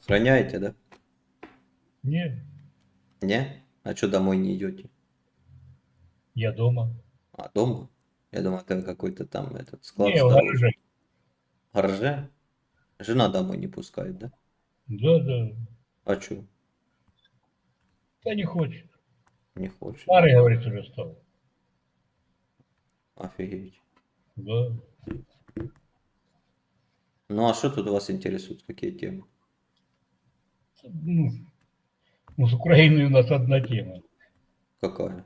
Охраняете, да? Нет, Не? А что домой не идете? я дома. А, дома? Я думал, это какой-то там этот склад Не, в снаружи. гараже. Гараже? Жена домой не пускает, да? Да, да. А что? Да не хочет. Не хочет. Старый, говорит, уже стал. Офигеть. Да. Ну а что тут вас интересует? Какие темы? Ну, ну, с Украиной у нас одна тема. Какая?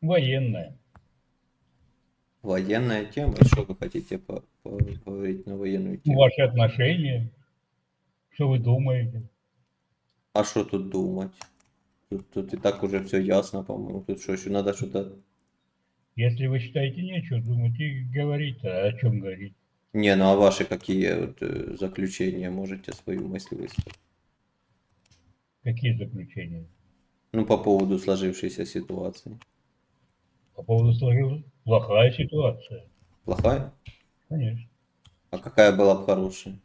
Военная. Военная тема? Что вы хотите по- поговорить на военную Ну, тему? Ваши отношения. Что вы думаете? А что тут думать? Тут, тут и так уже все ясно, по-моему. Тут что, еще надо что-то... Если вы считаете нечего думать и говорить, а о чем говорить? Не, ну а ваши какие вот, э, заключения можете свою мысль высказать? Какие заключения? Ну, по поводу сложившейся ситуации. По поводу сложилась плохая ситуация. Плохая? Конечно. А какая была бы хорошая?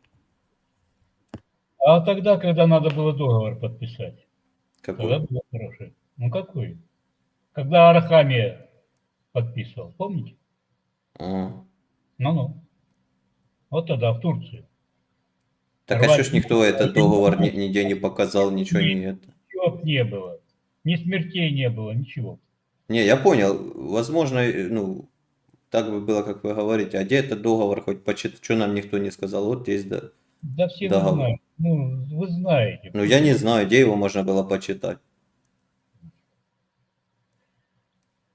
А тогда, когда надо было договор подписать, тогда Какой? было хорошее. Ну какой? Когда Арахамия подписывал, помните? А. Ну-ну. Вот тогда в Турции. Так а что ж никто этот договор ни- нигде не показал, ничего не это? Ничего не было. Ни смертей не было, ничего. Не, я понял. Возможно, ну, так бы было, как вы говорите. А где этот договор хоть почитать? Что нам никто не сказал? Вот есть, да. Да все Договор. вы знаете. Ну, вы знаете. Ну, я не знаю, где его можно было почитать.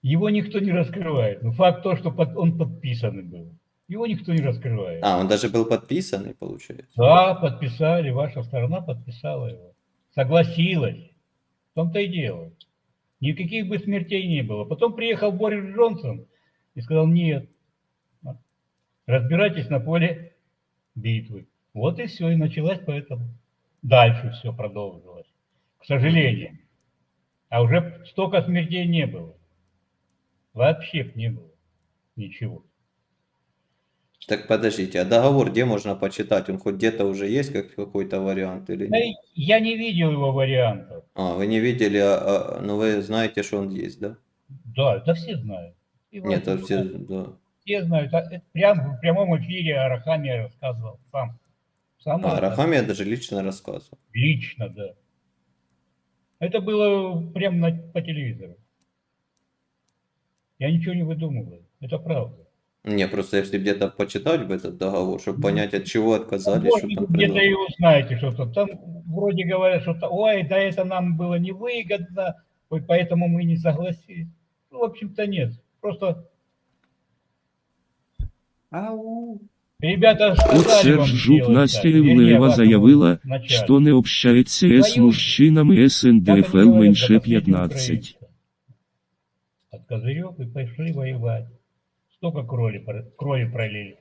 Его никто не раскрывает. Ну, факт то, что он подписанный был. Его никто не раскрывает. А, он даже был подписанный, получается. Да, подписали, ваша сторона подписала его. Согласилась. В том-то и дело. Никаких бы смертей не было. Потом приехал Борис Джонсон и сказал, нет, разбирайтесь на поле битвы. Вот и все, и началась поэтому. Дальше все продолжилось. К сожалению. А уже столько смертей не было. Вообще не было. Ничего. Так подождите, а договор где можно почитать? Он хоть где-то уже есть как какой-то вариант или нет? я не видел его вариантов. А, вы не видели, а, а, но вы знаете, что он есть, да? Да, да все знают. И Нет, вот а все, да. Все знают. А это Прям в прямом эфире Арахамия рассказывал сам. Сам А, Рахамия даже лично рассказывал. лично, да. Это было прямо на, по телевизору. Я ничего не выдумываю. Это правда. Не, просто если где-то почитать бы этот договор, чтобы Ну, понять, от чего отказались, Может, что там где-то и предлагали. узнаете что-то. Там вроде говорят что-то, ой, да это нам было невыгодно, ой, поэтому мы не согласились. Ну, в общем-то, нет. Просто ребята От сказали вам Серж Жук сделать Настя так. Вернее, Івлеєва вашему заявила, начальнику. що не общається з Твою- мужчинами Как они СНДФЛ говорят, менше за последнего 15. украинца. От козырек и пошли воевать. Столько крови, крови пролили.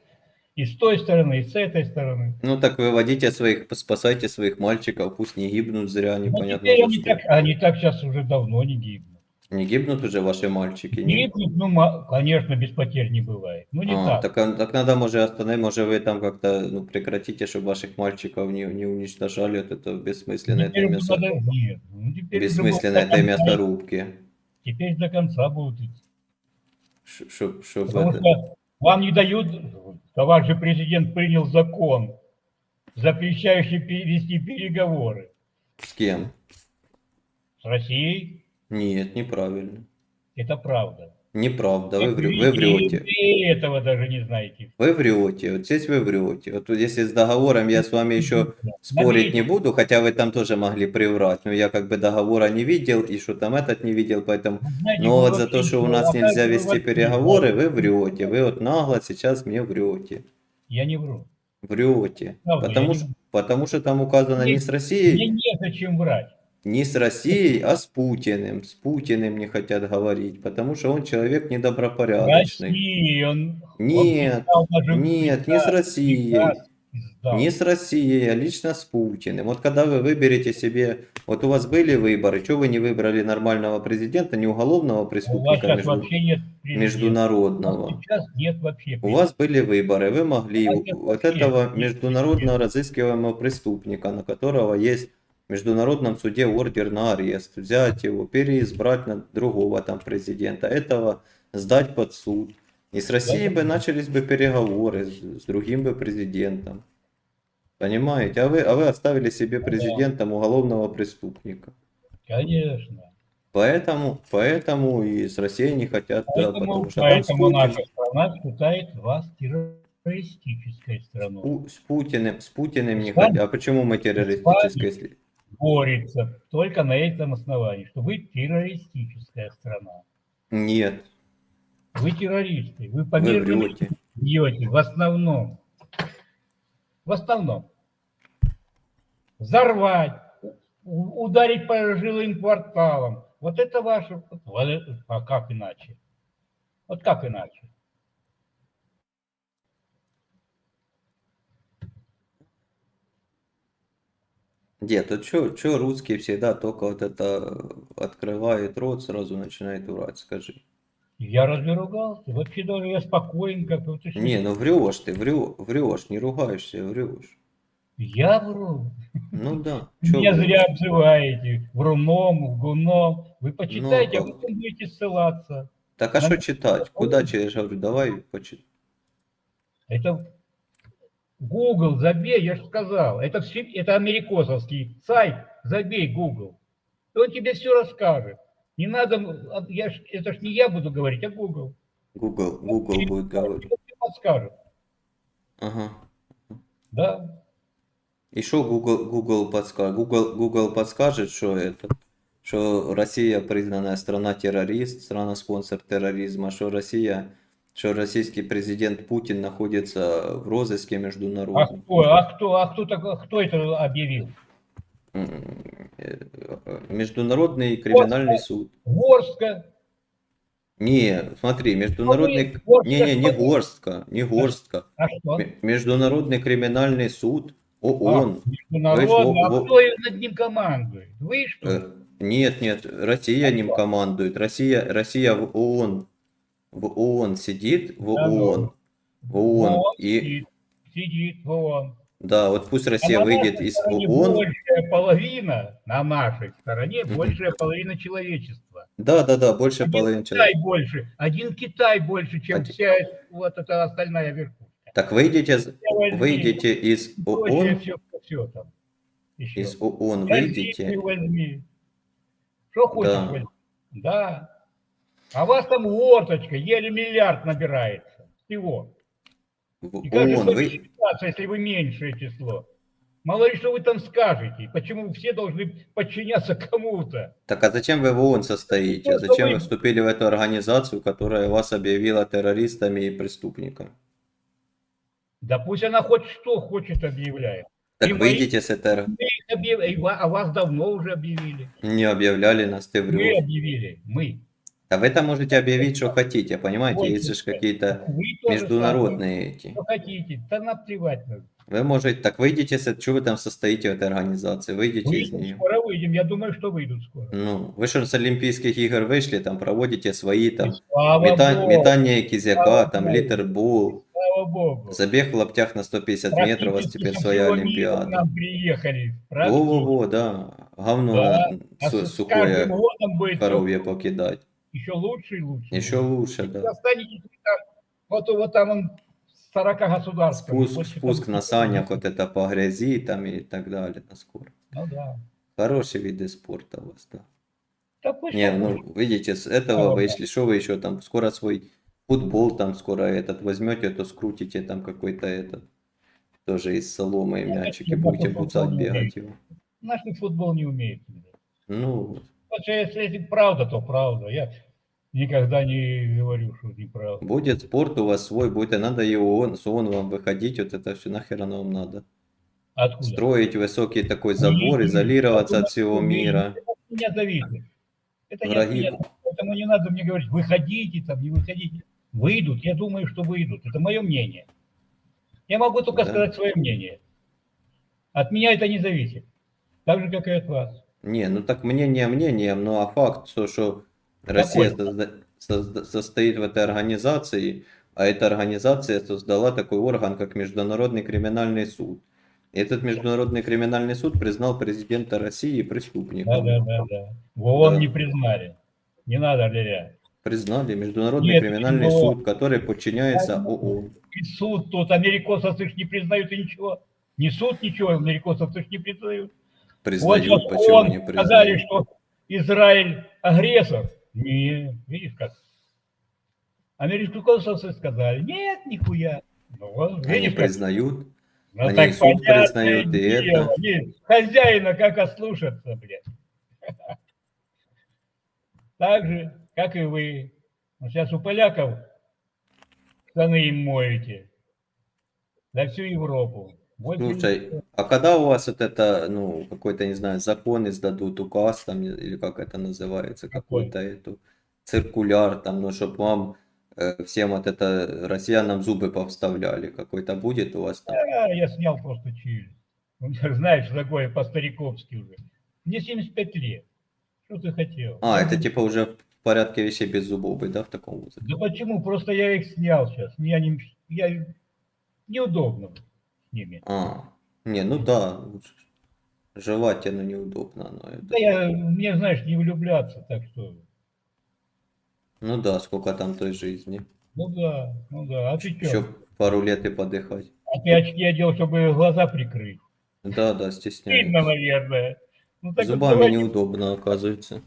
И с той стороны, и с этой стороны. Ну так выводите своих, спасайте своих мальчиков, пусть не гибнут зря, Ну, непонятно за они так, они так сейчас уже давно не гибнут. Не гибнут уже ваши мальчики? Не? Гибнут, ну, конечно, без потерь не бывает. Ну, не А, так. так, а- так надо, может, остановить, может, вы там как-то ну, прекратите, чтобы ваших мальчиков не, не уничтожали, вот это бессмысленное Теперь это мясо, надо- нет, ну, бессмысленное это до конца- мясорубки. Теперь до конца будут идти. Чтоб, чтоб Потому что вам не дают, товарищ президент принял закон, запрещающий пе- вести переговоры С кем? с Россией. Нет, неправильно. Это правда. Неправда, вы, врё- И вы врете. Вы этого даже не знаете. Вы врете, вот здесь вы врете. Вот тут если с договором я с вами еще спорить не буду, хотя вы там тоже могли приврать, но я как бы договора не видел, и что там этот не видел, поэтому... Знаете, Но Ну вот за то, что у нас нельзя вести переговоры, вы врете. Вы вот нагло сейчас мне врете. Я не вру. Врете. Потому потому что там указано не Мне- с Мне Россией, незачем врать. Не с Россией, а с Путиным. С Путиным не хотят говорить, потому что он человек недобропорядочный. России, он... он Нет, писал даже нет, не с Россией. Да. Не с Россией, а лично с Путиным. Вот когда вы выберете себе, вот у вас были выборы, что вы не выбрали нормального президента, не уголовного преступника, между- международного? Сейчас нет вообще. У вас были выборы, вы могли вот этого нет международно разыскиваемого преступника, на которого есть международном суде ордер на арест, взять его, переизбрать на другого там президента, этого сдать под суд. И с Россией Да. бы начались бы переговоры с, с другим бы президентом. Понимаете? А вы, а вы оставили себе да. президентом уголовного преступника. Конечно. Поэтому, поэтому и с Россией не хотят, да, Поэтому, потому что поэтому Путиным- наша страна считает вас террористической страной. С Путиным, с Путиным не С вами- хотят. А почему мы террористические? Борется только на этом основании, что вы террористическая страна. Нет, Вы террористы. Вы по вы врете. бьете в основном. В основном. Взорвать, ударить по жилым кварталам. Вот это ваше... а как иначе? Вот как иначе? Дед, тут что, что русские всегда только вот это открывает рот, сразу начинает врать, скажи. Я разве ругался? Вообще даже я спокоен, как и Не, ну врешь ты, врешь, врешь, не ругаешься, врешь. Я вру. Ну да, чё Меня врешь? зря обзываете вруном, лгуном. Вы почитайте, а Ну, потом будете ссылаться. Так а на- что читать? Куда через, говорю, давай почитай. Это Google, забей, я же сказал. Это, все, это америкосовский сайт, забей Google. И он тебе все расскажет. Не надо, я ж- это ж не я буду говорить, а Google. Google, Google будет говорить. Он тебе подскажет. Ага. Да. И что Google, Google подскажет? Google, Google подскажет, что это? Что Россия признанная страна-террорист, страна-спонсор терроризма, что Россия, что российский президент Путин находится в розыске А международном. кто, а кто, а кто, так- кто это объявил? Э, Международный криминальный суд. Горстка. Не, смотри, международный... Горстка Не, не, не горстка, не горстка. А что? Международный криминальный суд ООН. А, международный. во- А кто над ним командует? Вы что? Э, Нет, нет, Россия ним командует. Россия, Россия в ООН. В ООН сидит, в Да ну. ООН. В ООН. Вот И сидит, сидит вон. да, вот пусть А Россия на выйдет из ООН. Большая половина, на нашей стороне, большая половина человечества. Да, да, да, больше Один половины Китай человек. больше, один Китай больше, чем Один. вся вот эта остальная верхушка. Так возьми, выйдите из ООН, все, все там. Еще. из ООН возьми. Что хочешь Да. возьми. Да. А вас там орточка, еле миллиард набирается. Всего. И как же вы... считаться, если вы меньшее число? Мало ли что вы там скажете. Почему все должны подчиняться кому-то? Так а зачем вы в ООН состоите? Ну, Зачем вы- вы вступили в эту организацию, которая вас объявила террористами и преступниками? Да пусть она хоть что хочет объявляет. Так И выйдите с этой... Мы объяв- А вас давно уже объявили. Не объявляли нас, ты Мы врешь. объявили. Мы. А вы там можете объявить, что хотите, понимаете? Есть же какие-то международные эти. Что хотите. Да наплевать. надо. Вы можете, так выйдите, что вы там состоите в этой организации, выйдите из Выйдем, нее. скоро выйдем. Я думаю, что выйдут скоро. Ну, вы что с Олимпийских игр вышли, там проводите свои там И слава мета- Богу, метание кизяка, слава там Богу. литербол, слава Богу. забег в лаптях на 150 метров, у вас Практически теперь своя Олимпиада. нам приехали. Во-во-во, да, говно Да. А сухое коровье покидать. Еще лучше и лучше. Еще лучше, да. останетесь вот, вот там он с 40 государств. Спуск, больше спуск там- на санях, вот это по грязи там и так далее, на скоро. Ну да. Хорошие виды спорта у вас, да. Да пусть Не, ну, видите, с этого Ага. вышли, что вы еще там, скоро свой футбол там скоро этот возьмете, то скрутите там какой-то этот, тоже из соломы и мячики, будете буцать не бегать его. Наш футбол не умеет. Ну, вот. Если это правда, то правда. Я никогда не говорю, что неправда. будет спорт у вас свой, будет, и надо и ООН, с ООН вам выходить, вот это все нахер оно вам надо. Откуда? Строить высокий такой забор, Не, изолироваться не, от всего не, мира. Меня зависит. Это не Враги. меня. Поэтому не надо мне говорить, выходите там, не выходите. Выйдут, я думаю, что выйдут. Это мое мнение. Я могу только Да. сказать свое мнение. От меня это не зависит. Так же, как и от вас. Не, ну так мнение мнением, ну а факт, что, что Россия созда- созда- состоит в этой организации, а эта организация создала такой орган, как Международный криминальный суд. И этот Международный криминальный суд признал президента России Да, преступником. да, да, да. В ООН Да. не признали. Не надо, Ляля. Признали Международный Нет, криминальный почему? суд, который подчиняется ООН. И суд тут, америкосовцы ж не признают и ничего. Ни суд ничего, америкосовцы ж не признают. Вот Признают, сейчас почему ООН не сказали, признают. что Израиль агрессор. Не, видишь как. Америкосовцы сказали, нет, нихуя. Ну, вот, Они как. признают. Ну, они так суд признают, и это. Не, Хозяина как ослушаться, блядь. Так же, как и вы. Ну, Сейчас у поляков штаны им моете. За всю Европу. Слушай, а когда у вас вот это, ну, какой-то, не знаю, закон издадут, указ там, или как это называется, Какой? какой-то эту, циркуляр там, ну, чтобы вам э, всем вот это, россиянам зубы повставляли, какой-то будет у вас там? А, я снял просто челюсть. Ну, знаешь, такое по-стариковски уже. Мне 75 лет. Что ты хотел? А, это типа уже в порядке вещей без зубов быть, да, в таком возрасте? Да почему? Просто я их снял сейчас. Я, не, я неудобно ними. А, не, ну да, лучше. Жевать оно неудобно, но это... Да я, мне, знаешь, не влюбляться, так что... Ну да, сколько там той жизни. Ну да, ну да. А ты Еще что? пару лет и подыхать. А ты очки одел, чтобы глаза прикрыть. Да, да, стесняюсь. наверное. Ну, так вот Зубами давай неудобно, оказывается.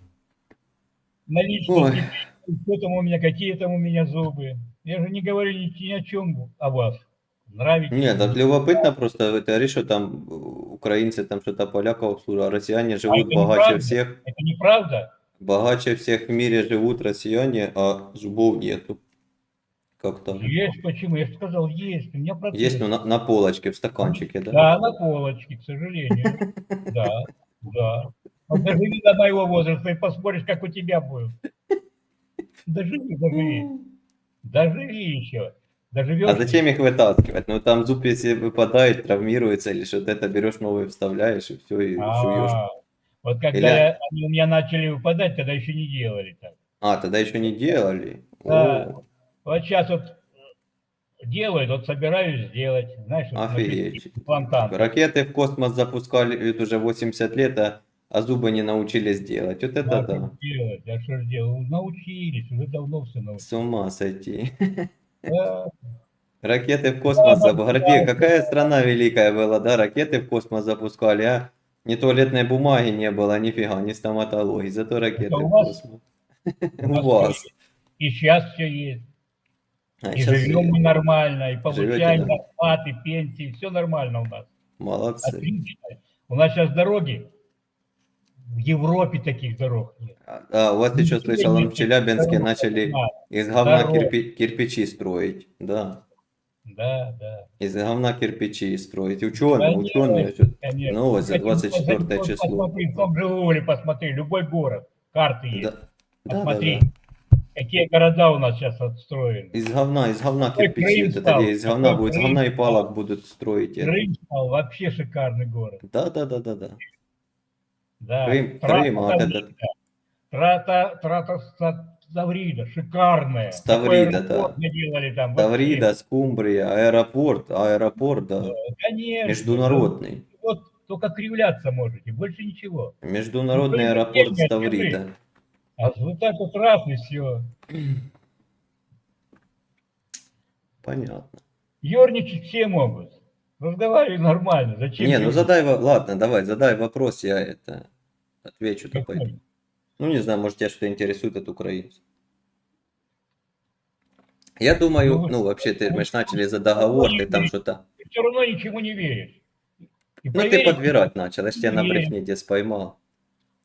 на личность Ой. не пиши, что там у меня, какие там у меня зубы. Я же не говорю ни, ни о чем о вас. Нравитесь. Нет, так любопытно просто, ты говоришь, что там э, украинцы там что-то поляков обслуживают, а россияне живут это богаче неправда. всех, Это неправда? богаче всех в мире живут россияне, а зубов нету. Как там? Есть, почему? Я же сказал, есть. У меня процесс. Есть, ну, на, на полочке, в стаканчике, да? Да, на полочке, к сожалению. Да, да. Вот доживи до моего возраста и посмотришь, как у тебя будет. Доживи, доживи. Доживи еще. Доживешь. А зачем их вытаскивать? Ну там зуб, если выпадает, травмируется или что-то, это берешь новый, вставляешь и все, и жуешь. А, Вот когда Или- они у меня начали выпадать, тогда еще не делали так. А, тогда еще не делали? Да. О, Вот сейчас вот делают, вот собираюсь сделать. Знаешь, Офигеть. фонтан. Ракеты в космос запускали ведь уже 80 лет, а, а зубы не научились делать. Вот это Надо да. делать. Я что ж делал? Научились, уже давно все научились. С ума сойти. Ракеты в космос да. Какая страна великая была, да? Ракеты в космос запускали, а? Ни туалетной бумаги не было, нифига, ни стоматологии. Зато ракеты в космос. У вас. И сейчас все есть. А, И живем мы нормально, и получаем зарплаты, пенсии, все нормально у нас. Молодцы. Отлично. У нас сейчас дороги, в Европе таких дорог нет. А, у вас еще слышал, в Челябинске Дорог начали нема. из говна кирпи- кирпичи строить. Да. Да, да. Из говна кирпичи строить. Ученые, Конечно, ученые. Конечно. Ну, вот за Хотим 24 посмотреть, число. Посмотри, в том же Луле посмотри, любой город, карты есть. Да. Да, да, Посмотри, да. какие города у нас сейчас отстроены. Из говна, из говна кирпичи. Вот это из говна будет, из говна и палок будут строить. Крым стал вообще шикарный город. Да, да, да, да, да. Да. Крым, Крым, вот этот- Трата, трата Ста- Ставрида, шикарная. Ставрида, да. делали там. вообще. Таврида, Скумбрия, аэропорт, аэропорт, да. Конечно. Международный. Вот только кривляться можете, больше ничего. Международный Ну, аэропорт Ставрида. А вот так вот раз и все. Понятно. Ерничать все могут. Разговаривай нормально. Зачем? Не, ну задай, ладно, давай, задай вопрос, я это отвечу-то пойду. Ну, не знаю, может, тебя что интересует от украинцев. Я думаю, Ну, ну, вообще, ты, мы ж начали за договор, ты там что-то... Ты все равно ничему не веришь. И Ну, ты подбирать начал, я ж тебя на Не. брехне где споймал.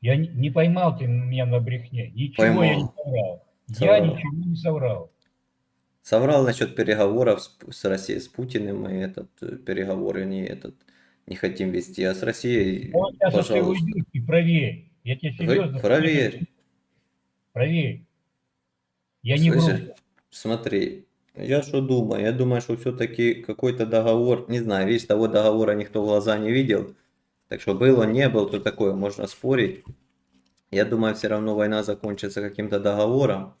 Я не, не поймал ты меня на брехне. Ничего Поймал. я не соврал. Я Соврал. ничего не соврал. Соврал насчет переговоров с, с Россией, с Путиным, и этот э, переговоры не этот не хотим вести, а с Россией, Вот сейчас вот ты пожалуйста. уйдешь и проверь. Я тебе Вы серьезно проверь. Проверь. Я не Слышишь? Смотри, Я что думаю? Я думаю, что все-таки какой-то договор, не знаю, видишь, того договора никто в глаза не видел. Так что был он, не был, то такое, можно спорить. Я думаю, все равно война закончится каким-то договором.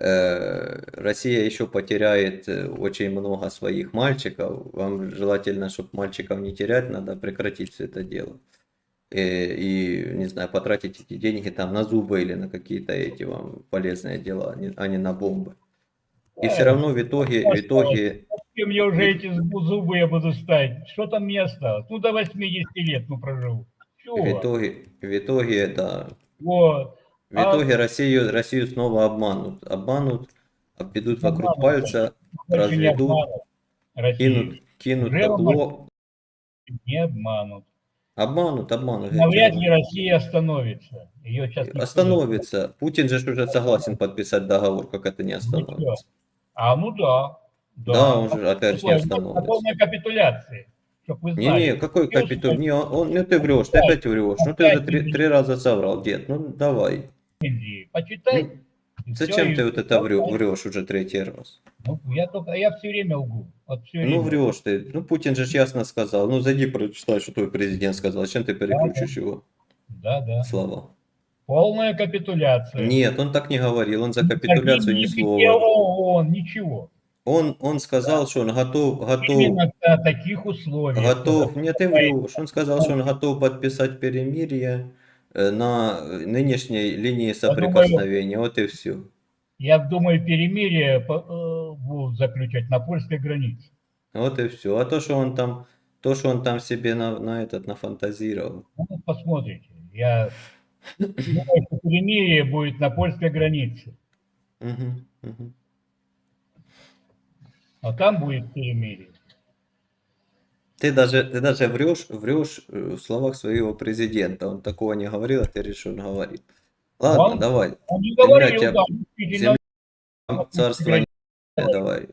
Э, Россия еще потеряет э, очень много своих мальчиков. Вам желательно, чтобы мальчиков не терять, надо прекратить все это дело. Э, И, не знаю, потратить эти деньги там на зубы или на какие-то эти вам полезные дела, а не- а на бомбы. И все равно в итоге, в итоге, И мне уже эти зубы зубы я буду ставить. Что там мне осталось? Ну, до 80 лет, ну, проживу. Чего? в итоге, в итоге, да, Вот. В А- итоге Россию, Россию снова обманут, обманут, обведут вокруг Обманут, пальца, не разведут, кинут, кинут табло, Не обманут. обманут, обманут. Навряд ли Россия остановится. Ее сейчас не- Остановится. Путин же уже согласен подписать договор, как это не остановится. А, ну да. Да, он же опять же не остановится. На полной капитуляции. Знали. Не-не, какой Я капитул? Не, он, он- ну ты врешь, ты опять врешь. Ну ты уже три, три раза соврал, дед. Ну давай. Индии. Почитай. Ну, и Зачем и ты вот это врё- врешь уже третий раз? Ну, я только, я все время лгу. Вот все Ну время. врешь ты. Ну Путин же ясно сказал. Ну зайди прочитай, что твой президент сказал. Зачем ты перекручиваешь его Да, да. слова? Полная капитуляция. Нет, он так не говорил. Он за капитуляцию ни слова. ООН, ничего. Он, он сказал, что он готов, готов, Именно на таких условиях. готов. Нет, ты врешь. Он сказал, что он готов подписать перемирие на нынешней линии соприкосновения. Вот и все. Я думаю, перемирие э, будут заключать на польской границе. Вот и все. А то, что он там, то, что он там себе на, на этот нафантазировал. Ну, посмотрите. Я думаю, что перемирие будет на польской границе. Мгм, мгм. А там будет перемирие. Ты даже, ты даже врешь, врешь э, в словах своего президента. Он такого не говорил, а ты решил, он говорит. Ладно, Он- давай. Он не Земля говорил, тебя- да, действительно, Земля, царство не давай.